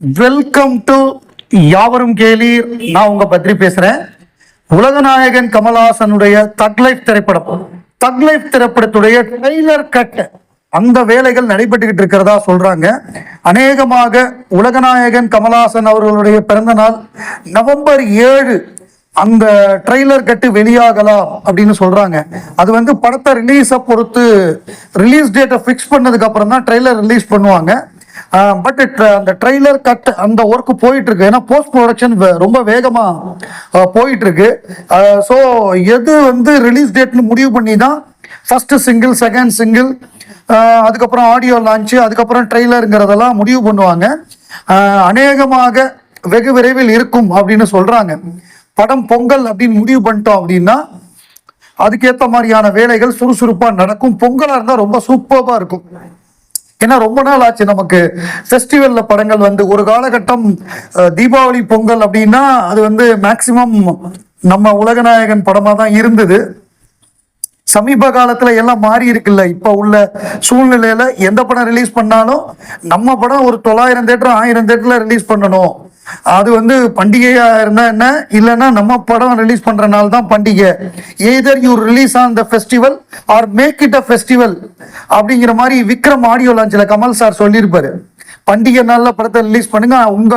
Welcome to யாவரும் கேளீர். நான் உங்க பத்ரி பேசுறேன். உலகநாயகன் கமல்ஹாசனுடைய தக் லைஃப் திரைப்படம். தக் லைஃப் திரைப்படத்துடைய ட்ரெய்லர் கட் அந்த வேலைகள் நடைபெற்றுக்கிட்டு இருக்கிறதா சொல்றாங்க. அநேகமாக உலகநாயகன் கமல்ஹாசன் அவர்களுடைய பிறந்த நாள் நவம்பர் ஏழு. அந்த ட்ரெய்லர் கட்டு வெளியாகலாம் அப்படின்னு சொல்றாங்க. அது வந்து படத்தை ரிலீஸை பொறுத்து ரிலீஸ் டேட்டை ஃபிக்ஸ் பண்ணதுக்கு அப்புறம் தான் ட்ரெய்லர் ரிலீஸ் பண்ணுவாங்க. பட் அந்த ட்ரெய்லர் கட் அந்த ஒர்க்கு போயிட்டு இருக்கு ஏன்னா போஸ்ட் ப்ரொடக்ஷன் ரொம்ப வேகமா போயிட்டு இருக்கு ஸோ எது வந்து ரிலீஸ் டேட்னு முடிவு பண்ணி தான் ஃபர்ஸ்ட் சிங்கிள் செகண்ட் சிங்கிள் அதுக்கப்புறம் ஆடியோ லான்ச்சு அதுக்கப்புறம் ட்ரெய்லருங்கிறதெல்லாம் முடிவு பண்ணுவாங்க. அநேகமாக வெகு விரைவில் இருக்கும் அப்படின்னு சொல்றாங்க. படம் பொங்கல் அப்படின்னு முடிவு பண்ணிட்டோம் அப்படின்னா அதுக்கேற்ற மாதிரியான வேலைகள் சுறுசுறுப்பாக நடக்கும். பொங்கலாக இருந்தால் ரொம்ப சூப்பராக இருக்கும். ஏன்னா ரொம்ப நாள் ஆச்சு நமக்கு. ஃபெஸ்டிவல்ல படங்கள் வந்து ஒரு காலகட்டம் தீபாவளி பொங்கல் அப்படின்னா அது வந்து மேக்சிமம் நம்ம உலகநாயகன் படமா தான் இருந்தது. சமீப காலத்துல எல்லாம் மாறி இருக்குல்ல. இப்ப உள்ள சூழ்நிலையில எந்த படம் ரிலீஸ் பண்ணாலும் நம்ம படம் ஒரு தொள்ளாயிரம் தேட்டர் ஆயிரம் தேட்டர்ல ரிலீஸ் பண்ணணும். அது வந்து பண்டிகையா இருந்தா என்ன? இல்லைன்னா நம்ம படம் ரிலீஸ் பண்றனால தான் பண்டிகை. Either you release on the festival or make it a festival அப்படிங்கிற மாதிரி விக்ரம் ஆடியோ லான்ச்சில் கமல் சார் சொல்லியிருப்பாரு. பண்டிகை நாளில் படத்தை ரிலீஸ் பண்ணுங்க. உங்க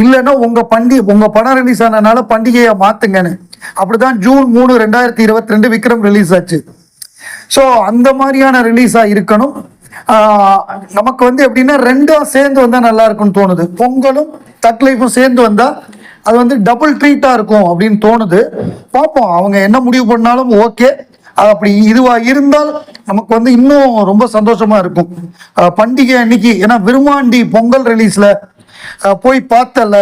இல்லைன்னா உங்க பண்டிகை உங்க படம் ரிலீஸ் ஆனதுனால பண்டிகையை மாத்துங்கன்னு. அப்படிதான் ஜூன் மூணு ரெண்டாயிரத்தி இருபத்தி ரெண்டு விக்ரம் ரிலீஸ் ஆச்சு. ஸோ அந்த மாதிரியான ரிலீஸாக இருக்கணும். நமக்கு வந்து எப்படின்னா ரெண்டும் சேர்ந்து வந்தா நல்லா இருக்கும்னு தோணுது. பொங்கலும் தக் லைஃபும் சேர்ந்து வந்தா அது வந்து டபுள் ட்ரீட்டா இருக்கும் அப்படின்னு தோணுது. பார்ப்போம் அவங்க என்ன முடிவு பண்ணாலும் ஓகே அப்படி இதுவா இருந்தால் நமக்கு வந்து இன்னும் ரொம்ப சந்தோஷமா இருக்கும். பண்டிகை அன்னைக்கு ஏன்னா விருமாண்டி பொங்கல் ரிலீஸ்ல போய் பார்த்தல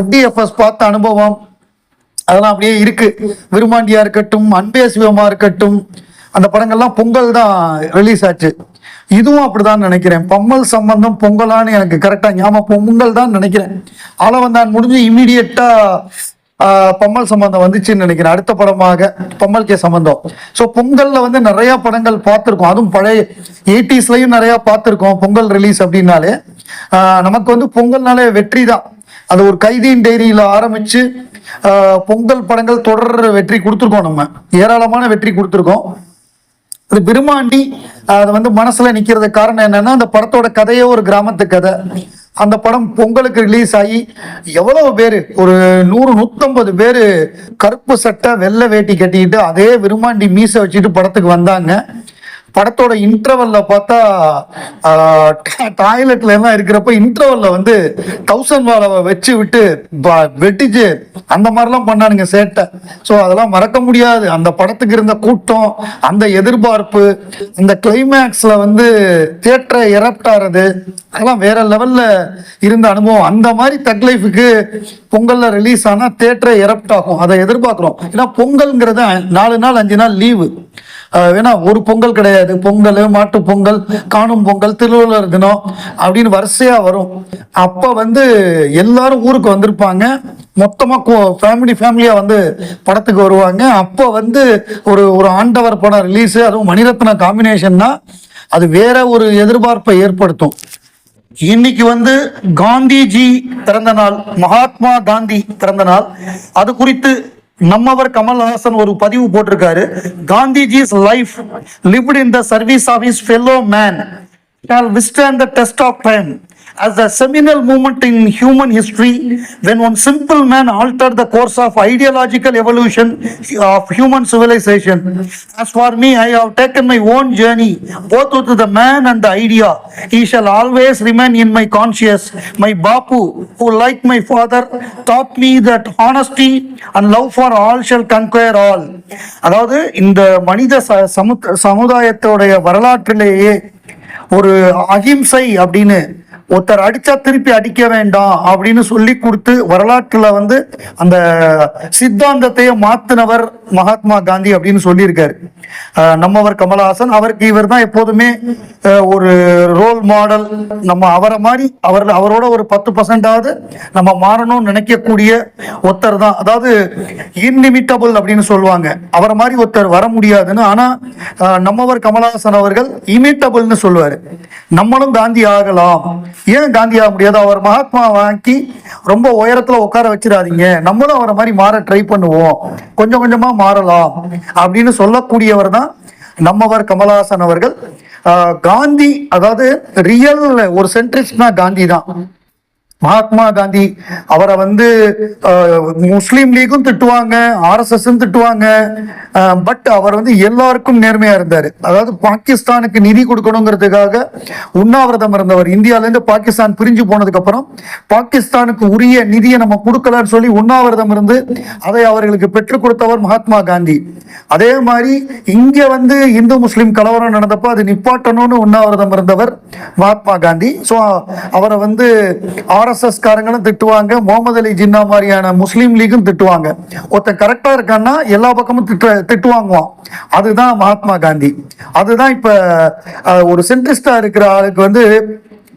எஃப்டிஎஃப்எஸ் பார்த்த அனுபவம் அதெல்லாம் அப்படியே இருக்கு. விருமாண்டியாக இருக்கட்டும் அன்பே சிவமாக இருக்கட்டும் அந்த படங்கள்லாம் பொங்கல் தான் ரிலீஸ் ஆச்சு. இதுவும் அப்படிதான் நினைக்கிறேன். பம்மல் சம்பந்தம் பொங்கலான்னு எனக்கு கரெக்டா ஞாபகம் பொங்கல் தான் நினைக்கிறேன். ஆளவந்தான் முடிஞ்சு இம்மிடியட்டா பம்மல் சம்பந்தம் வந்துச்சுன்னு நினைக்கிறேன். அடுத்த படமாக பம்மல் கே சம்பந்தம். ஸோ பொங்கல்ல வந்து நிறைய படங்கள் பார்த்துருக்கோம். அதுவும் பழைய எயிட்டிஸ்லயும் நிறைய பார்த்துருக்கோம் பொங்கல் ரிலீஸ் அப்படின்னாலே. நமக்கு வந்து பொங்கல்னாலே வெற்றி தான். அது ஒரு கைதியின் டைரியில ஆரம்பிச்சு பொங்கல் படங்கள் தொடர் வெற்றி கொடுத்துருக்கோம் நம்ம. ஏராளமான வெற்றி கொடுத்துருக்கோம். அது விருமாண்டி அது வந்து மனசுல நிக்கிறது காரணம் என்னன்னா அந்த படத்தோட கதையே ஒரு கிராமத்து கதை. அந்த படம் பொங்கலுக்கு ரிலீஸ் ஆகி எவ்வளவு பேர் ஒரு நூறு நூத்தம்பது பேர் கருப்பு சட்டை வெள்ளை வேட்டி கட்டிக்கிட்டு அதே விருமாண்டி மீசை வச்சுட்டு படத்துக்கு வந்தாங்க. படத்தோட இன்டர்வல்ல பார்த்தா டாய்லெட்ல எல்லாம் இருக்கிறப்ப இன்டர்வல்ல வந்து தௌசண்ட் வாழை வச்சு விட்டு ப- வெட்டிச்சு. அந்த மாதிரிலாம் பண்ணானுங்க சேட்டை. ஸோ அதெல்லாம் மறக்க முடியாது. அந்த படத்துக்கு இருந்த கூட்டம் அந்த எதிர்பார்ப்பு இந்த கிளைமேக்ஸ்ல வந்து தியேட்டரை எரப்ட் ஆறது அதெல்லாம் வேற லெவல்ல இருந்த அனுபவம். அந்த மாதிரி தக் லைஃபுக்கு பொங்கல்ல ரிலீஸ் ஆனா தேட்டரை எரப்ட் ஆகும். அதை எதிர்பார்க்கிறோம். ஏன்னா பொங்கல்ங்கிறது நாலு நாள் அஞ்சு நாள் லீவு வேணா ஒரு பொங்கல் கிடையாது. பொங்கல் மாட்டு பொங்கல் காணும் பொங்கல் திருவள்ளுவர் தினம் அப்படின்னு வரிசையா வரும். அப்ப வந்து எல்லாரும் ஊருக்கு வந்திருப்பாங்க. மொத்தமாக ஃபேமிலி ஃபேமிலியாக வந்து படத்துக்கு வருவாங்க. அப்போ வந்து ஒரு ஒரு ஆண்டவர் படம் ரிலீஸ் அதுவும் மணிரத்ன காம்பினேஷன்னா அது வேற ஒரு எதிர்பார்ப்பை ஏற்படுத்தும். இன்னைக்கு வந்து காந்திஜி பிறந்த நாள் மகாத்மா காந்தி பிறந்த நாள். அது குறித்து நம்மவர் கமல்ஹாசன் ஒரு பதிவு போட்டிருக்காரு. Gandhiji's life lived in the service of his fellow man shall withstand the test of as a seminal moment in human history when one simple man altered the course of ideological evolution of human civilization. As for me, I have taken my own journey both with the man and the idea. He shall always remain in my conscience. My Bapu, who like my father, taught me that honesty and love for all shall conquer all. அதாவது இந்த மனித சமுதாயத்தோடைய வரலாற்றிலேயே ஒரு அகிம்சை அப்படின்னு ஒருத்தர் அடிச்சா திருப்பி அடிக்க வேண்டாம் அப்படின்னு சொல்லி கொடுத்து வரலாற்றுல வந்து அந்த சித்தாந்தத்தையே மாத்தினவர் மகாத்மா காந்தி அப்படின்னு சொல்லியிருக்காரு. நம்மவர் கமலஹாசன் அவருக்கு இவர் தான் எப்போதுமே ஒரு ரோல் மாடல் நம்ம அவரை மாதிரி அவர் அவரோட ஒரு பத்து பர்சன்டாவது நம்ம மாறணும்னு நினைக்கக்கூடிய ஒருத்தர் தான் அதாவது இன்லிமிட்டபிள் அப்படின்னு சொல்லுவாங்க. அவரை மாதிரி ஒருத்தர் வர முடியாதுன்னு ஆனா நம்மவர் கமலஹாசன் அவர்கள் இமிட்டபிள்னு சொல்லுவாரு. நம்மளும் காந்தி ஆகலாம். ஏன் காந்தி ஆக முடியாது? அவர் மகாத்மா வாங்கி ரொம்ப உயரத்துல உட்கார வச்சிடாதீங்க. நம்மளும் அவரை மாதிரி மாற ட்ரை பண்ணுவோம். கொஞ்சம் கொஞ்சமா மாறலாம் அப்படின்னு சொல்லக்கூடியவர் தான் நம்மவர் கமலஹாசன் அவர்கள். காந்தி அதாவது ரியல் ஒரு சென்ட்ரிஸ்ட்னா காந்தி தான் மகாத்மா காந்தி அவரை வந்து முஸ்லீம் லீக்கும் திட்டுவாங்க ஆர்எஸ்எஸ் திட்டுவாங்க பட் அவர் வந்து எல்லாருக்கும் நேர்மையா இருந்தார். அதாவது பாகிஸ்தானுக்கு நிதி கொடுக்கணுங்கிறதுக்காக உண்ணாவிரதம் இருந்தவர். இந்தியால இருந்து பாகிஸ்தான் பிரிஞ்சு போனதுக்கு அப்புறம் பாகிஸ்தானுக்கு உரிய நிதியை நம்ம கொடுக்கலன்னு சொல்லி உண்ணாவிரதம் இருந்து அதை அவர்களுக்கு பெற்றுக் கொடுத்தவர் மகாத்மா காந்தி. அதே மாதிரி இங்க வந்து இந்து முஸ்லீம் கலவரம் நடந்தப்போ அது நிப்பாட்டணும்னு உண்ணாவிரதம் இருந்தவர் மகாத்மா காந்தி. ஸோ அவரை வந்து ஆர்எஸ்எஸ் காரங்களும் திட்டுவாங்க முகமது அலி ஜின்னா மாதிரியான முஸ்லீம் லீக்கும் திட்டுவாங்க. ஒருத்தன் கரெக்டா இருக்கான்னா எல்லா பக்கமும் திட்டு திட்டுவாங்குவான். அதுதான் மகாத்மா காந்தி. அதுதான் இப்போ ஒரு சென்ட்ரிஸ்டாக இருக்கிற ஆளுக்கு வந்து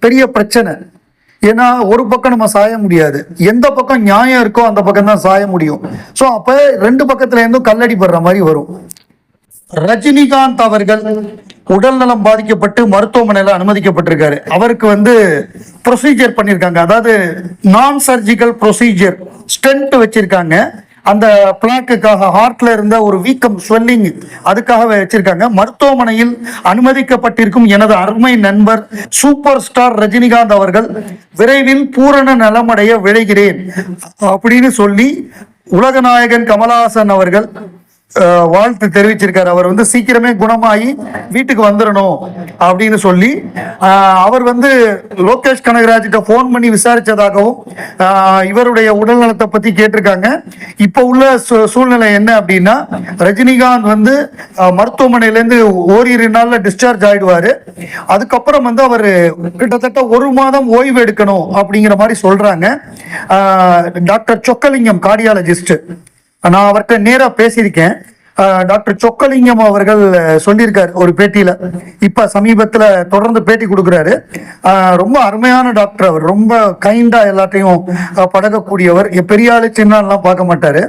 பெரிய பிரச்சனை. ஏன்னா ஒரு பக்கம் நம்ம சாய முடியாது. எந்த பக்கம் நியாயம் இருக்கோ அந்த பக்கம் தான் சாய முடியும். ஸோ அப்ப ரெண்டு பக்கத்துல இருந்தும் கல்லடி படுற மாதிரி வரும். ரஜினிகாந்த் அவர்கள் உடல் நலம் பாதிக்கப்பட்டு மருத்துவமனையில் அனுமதிக்கப்பட்டிருக்காரு. அவருக்கு வந்து ப்ரொசீஜர் பண்ணியிருக்காங்க அதாவது நான் சர்ஜிக்கல் ப்ரொசீஜர் ஸ்டென்ட் வச்சிருக்காங்க. அந்த பிளாக்குக்காக ஹார்ட்ல இருந்த ஒரு வீக்கம் ஸ்வெல்லிங் அதுக்காக வச்சிருக்காங்க. மருத்துவமனையில் அனுமதிக்கப்பட்டிருக்கும் எனது அருமை நண்பர் சூப்பர் ஸ்டார் ரஜினிகாந்த் அவர்கள் விரைவில் பூரண நலமடைய விழைகிறேன். அப்படின்னு சொல்லி உலகநாயகன் கமலஹாசன் அவர்கள் வாழ்த்து தெரிவிச்சிருக்காரு. அவர் வந்து சீக்கிரமே குணமாகி வீட்டுக்கு வந்துடணும் அப்படின்னு சொல்லி அவர் வந்து லோகேஷ் கனகராஜிட்ட ஃபோன் பண்ணி விசாரித்ததாகவும் இவருடைய உடல் நலத்தை கேட்டிருக்காங்க. இப்போ உள்ள சூ- சூழ்நிலை என்ன அப்படின்னா ரஜினிகாந்த் வந்து மருத்துவமனையிலேருந்து ஓரிரு நாளில் டிஸ்சார்ஜ் ஆயிடுவாரு. அதுக்கப்புறம் வந்து அவர் கிட்டத்தட்ட ஒரு மாதம் ஓய்வு எடுக்கணும் அப்படிங்கிற மாதிரி சொல்கிறாங்க டாக்டர் சொக்கலிங்கம் கார்டியாலஜிஸ்ட் நான் அவர்கிட்ட நேரா பேசியிருக்கேன். டாக்டர் சொக்கலிங்கம் அவர்கள் சொல்லியிருக்காரு ஒரு பேட்டியில. இப்ப சமீபத்துல தொடர்ந்து பேட்டி கொடுக்குறாரு. ரொம்ப அருமையான டாக்டர் அவர். ரொம்ப கைண்டா எல்லாத்தையும் படகக்கூடியவர் பழகக்கூடியவர். பெரிய ஆளு சின்ன பார்க்க மாட்டாரு.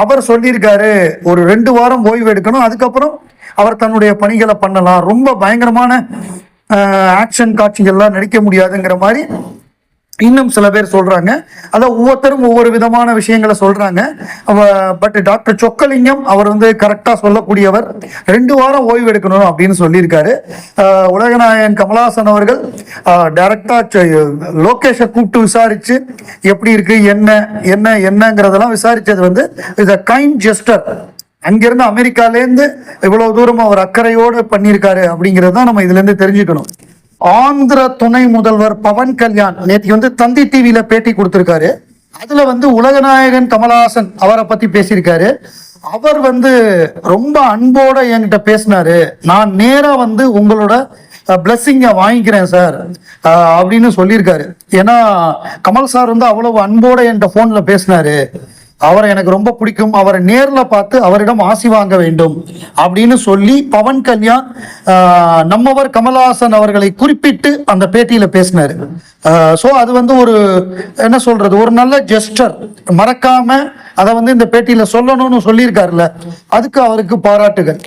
அவர் சொல்லியிருக்காரு ஒரு ரெண்டு வாரம் ஓய்வு எடுக்கணும் அதுக்கப்புறம் அவர் தன்னுடைய பணிகளை பண்ணலாம். ரொம்ப பயங்கரமான ஆக்ஷன் காட்சிகள்லாம் நடிக்க முடியாதுங்கிற மாதிரி இன்னும் சில பேர் சொல்றாங்க. அதான் ஒவ்வொருத்தரும் ஒவ்வொரு விதமான விஷயங்களை சொல்றாங்க. பட் டாக்டர் சொக்கலிங்கம் அவர் வந்து கரெக்டா சொல்லக்கூடியவர். ரெண்டு வாரம் ஓய்வு எடுக்கணும் அப்படின்னு சொல்லியிருக்காரு. அஹ், உலகநாயகன் கமலஹாசன் அவர்கள் டைரக்டா லோகேஷை கூப்பிட்டு விசாரிச்சு எப்படி இருக்கு என்ன என்ன என்னங்கிறதெல்லாம் விசாரிச்சது வந்து இஸ் அ கைண்ட் ஜெஸ்டர் அங்கிருந்து அமெரிக்காலேருந்து இவ்வளவு தூரம் அவர் அக்கறையோடு பண்ணியிருக்காரு அப்படிங்கிறது தான் நம்ம இதுல இருந்து தெரிஞ்சுக்கணும். ஆந்திர துணை முதல்வர் பவன் கல்யாண் நேற்று வந்து தந்தி டிவியில பேட்டி கொடுத்திருக்காரு. அதுல வந்து உலகநாயகன் கமலஹாசன் அவரை பத்தி பேசியிருக்காரு. அவர் வந்து ரொம்ப அன்போட என்கிட்ட பேசினாரு. நான் நேரா வந்து உங்களோட பிளஸ்ஸிங்கை வாங்கிக்கிறேன் சார். அப்படின்னு சொல்லியிருக்காரு. ஏன்னா கமல் சார் வந்து அவ்வளவு அன்போட என்கிட்ட ஃபோனில் பேசினாரு. அவரை எனக்கு ரொம்ப பிடிக்கும். அவரை நேரில் பார்த்து அவரிடம் ஆசி வாங்க வேண்டும் அப்படின்னு சொல்லி பவன் கல்யாண் நம்மவர் கமலஹாசன் அவர்களை குறிப்பிட்டு அந்த பேட்டியில் பேசினார். ஸோ அது வந்து ஒரு என்ன சொல்றது ஒரு நல்ல ஜெஸ்டர் மறக்காம அதை வந்து இந்த பேட்டியில் சொல்லணும்னு சொல்லியிருக்காருல்ல அதுக்கு அவருக்கு பாராட்டுகள்.